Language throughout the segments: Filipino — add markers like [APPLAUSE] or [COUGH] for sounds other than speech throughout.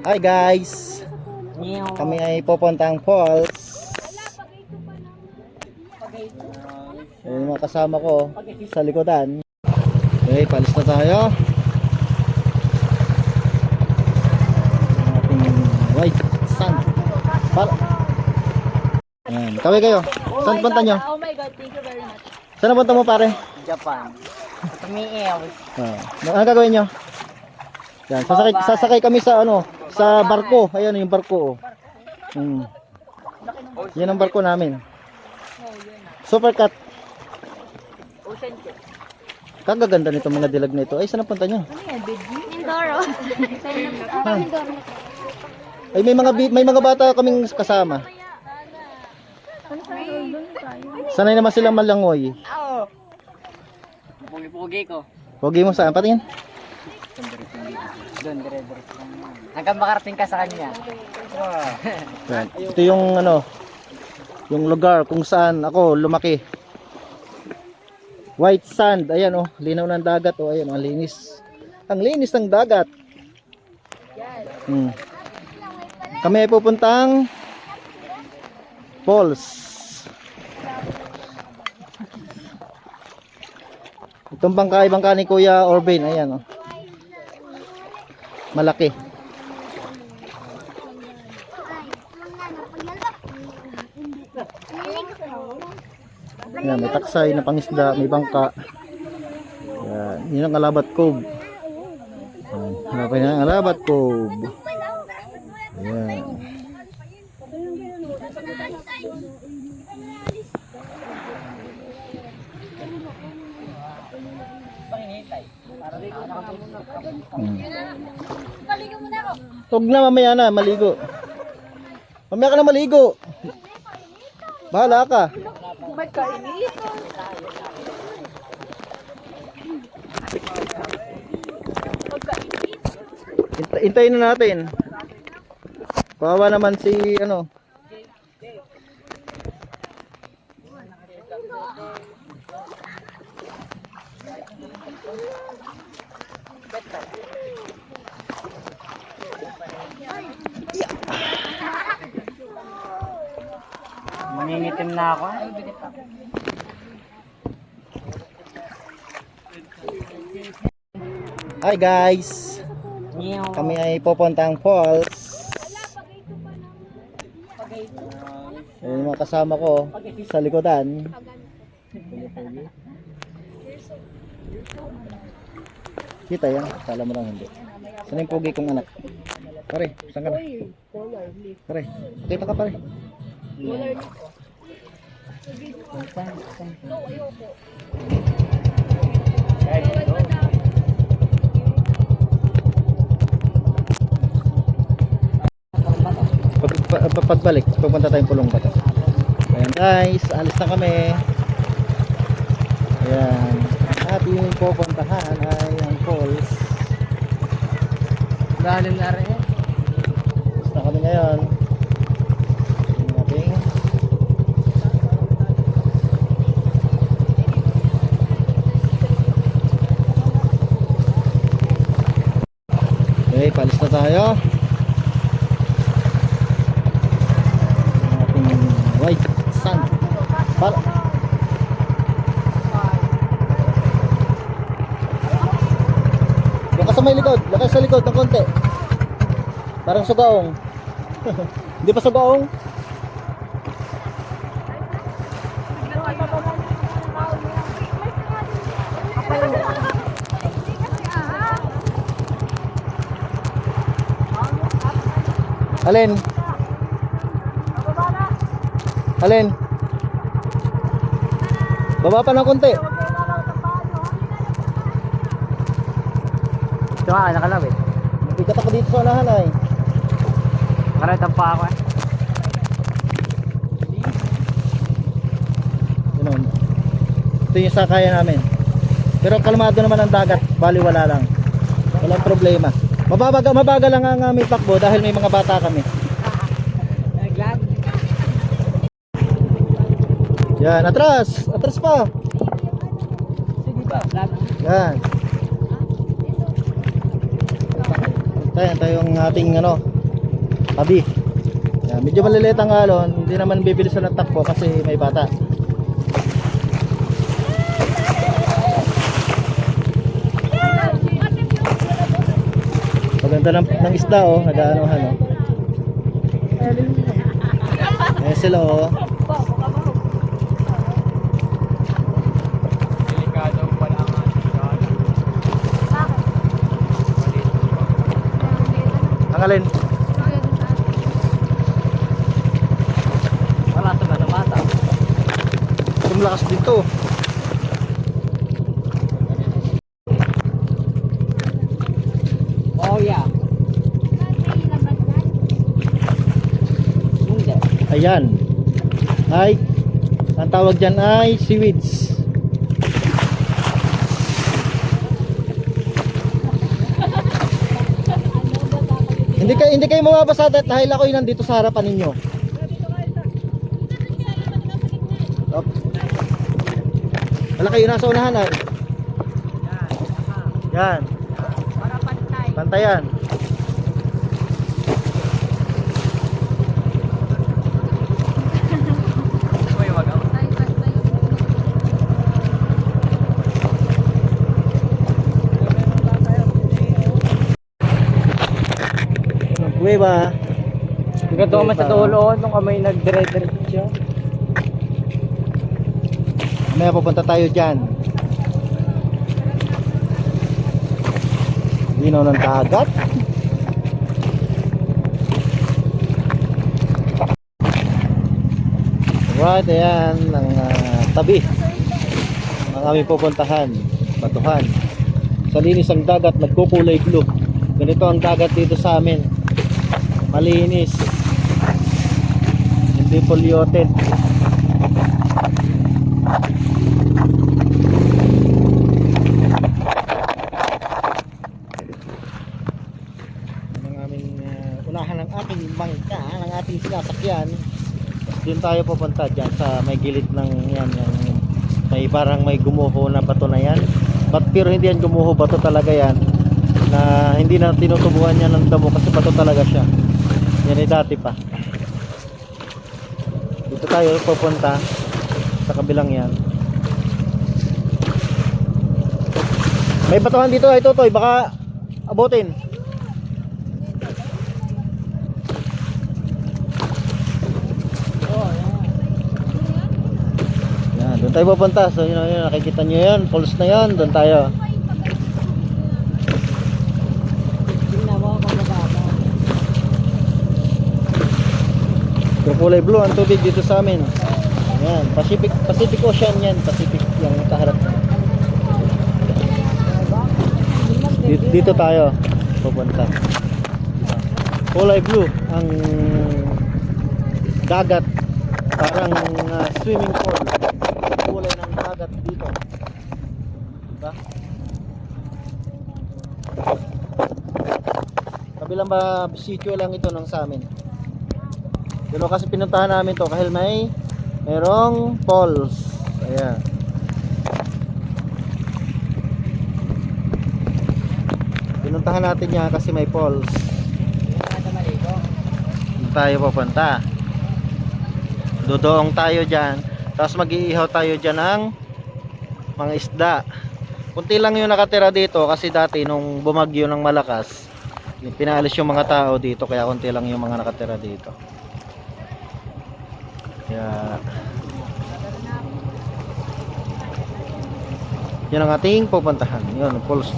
Hi guys! Kami ay pupuntang falls. Ayan yung mga kasama ko sa likodan. Okay, palis na tayo. Ating white sand. Para... Ayan, kaway kayo. Saan punta nyo? Oh my God, thank you very much. Saan punta mo pare? Japan. Tumiiwas. Ah, ano gagawin nyo? Yan, sasakay, sasakay kami sa ano, sa barko. Ayan yung barko. Oh. Hmm. Yan ang barko namin. Supercat. Ocean Jet. Kagaganda nito mga dilag na ito. Ay, saan ang punta nyo? Ano yan, baby? Mindoro. Ha? Ay, may mga may mga bata kaming kasama. Sanay naman silang malangoy. Oo. Pugi-pugi ko. Huwag mo saan patingin. Doon, dire-diretso lang yan. Hanggang makarating ka sa kanya. Yan. Ito yung ano, yung lugar kung saan ako lumaki. White sand, ayan oh, linaw ng dagat oh, ayan, ang linis. Ang linis ng dagat. Hmm. Kami ay pupuntang falls. Itong bangka, bangka ni Kuya Orbain, ayan oh. Malaki. Yan, may taksay na pangisda, may bangka. Yan, yun ang Alabat Cove. Yan, hanapin na ang Alabat Cove. Hmm. Huwag na mamaya na, maligo. Mamaya ka na maligo. Bahala ka. Hintay- Hintayin na natin. Kawawa naman si ano. Mangingitim na ako. Hi guys. Kami ay pupuntang falls. Ayan yung mga kasama ko sa likodan. Kita yan. Kala mo lang hindi. Saan yung pugi kong anak? Pare, saan ka na? Pare, kita ka pare. Pag, pa- pa- pagbalik, pupunta tayong pulong bato. Ayan guys, alis na kami. Ayan. Ang ating pupuntahan ay ang falls. Galing na rin. Alis na kami ngayon. Ang ating Okay, palis na tayo. Ang ating white sand. Para Lakas sa may likod, lakas sa likod ng konti. Parang sugaong. [LAUGHS] Hindi pa sugaong? Alin? Alin? Baba pa ng konti. Ito nga, nakalawit. Bigat ako dito sa unahan ay. Nakaradang pa ako eh. Ganun. Ito yung sakaya namin. Pero kalmado naman ang dagat, bali wala lang. Walang problema. Mababaga, mabaga lang ang aming takbo dahil may mga bata kami. Yan, atras! Atras pa! Sige ba? Lag. Yan. Tayo, tayo ang ating ano, tabi. Yan, medyo maliliit ang alon, hindi naman bibilisan ng takbo kasi may bata. Maganda ng, ng isda oh, nag-aanohan oh. Ayan sila oh. Delikado pala ang ating Ang alin? Wala sa mga mata. Tumlakas dito. Oh yeah. Ayan. Ay, ang tawag dyan ay seaweeds. Hindi kayo hindi kayo mababasa dahil ako'y nandito sa harapan ninyo. Op. Wala kayo nasa unahan ay. Yan. Para pantay. Pantayan. Hanggang doon man sa dulo, nung kami nagdire-diretso. Mamaya pupunta tayo dyan. Linaw ng dagat. Right, ayan ang ah, tabi ng aming pupuntahan, batuhan. Sa linis ang dagat, nagkukulay blue. Ganito ang dagat dito sa amin. Malinis. Hindi polluted. ng aming uh, unahan ng ating bangka ng ating sinasakyan doon tayo pupunta dyan sa may gilid ng yan yung may parang may gumuho na bato na yan but pero hindi yan gumuho bato talaga yan na hindi na tinutubuan niya ng damo kasi bato talaga siya yan ay dati pa dito tayo pupunta sa kabilang yan may batuhan dito ay totoy baka abutin Yan, doon tayo pupunta. So, yun, yun, nakikita nyo yun. Pulse na yun. Doon tayo. Tingnan mo kung mababa. Yung kulay blue ang tubig dito sa amin. Yan, Pacific Pacific Ocean yan. Pacific yung kaharap. Dito, dito tayo pupunta. Kulay blue ang dagat. Parang ah, swimming pool. Kulay ng dagat dito. Diba? Kabilang ba sitio lang ito ng sa amin. Pero kasi pinuntahan namin to kahil may merong falls. Ayan. Pinuntahan natin yan kasi may falls. Doon tayo papunta. Dodoong tayo dyan. Tapos mag-iihaw tayo dyan ng mga isda. Kunti lang yung nakatira dito kasi dati nung bumagyo ng malakas, pinalis yung mga tao dito kaya kunti lang yung mga nakatira dito. Kaya Yan ang ating pupuntahan. Yun, pulse.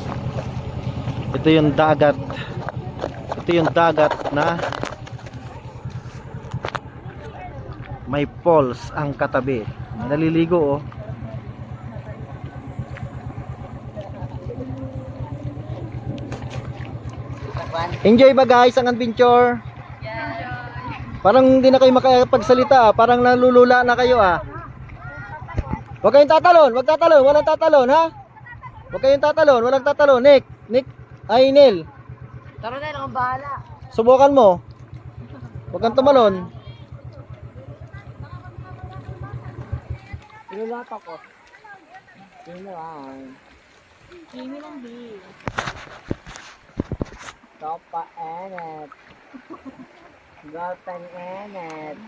Ito yung dagat. Ito yung dagat na may falls ang katabi. Naliligo oh. Enjoy ba guys ang adventure? Parang hindi na kayo makapagsalita ah. Parang nalulula na kayo ah. Huwag kayong tatalon, huwag tatalon, walang tatalon ha. Huwag kayong tatalon, walang tatalon. Nick, Nick, ay Neil, Tara na lang ang bahala. subukan mo. Huwag kang tumalon. Pinulata ko. Pinulata. Kimi lang di. Sopa Enet. Girlfriend Enet.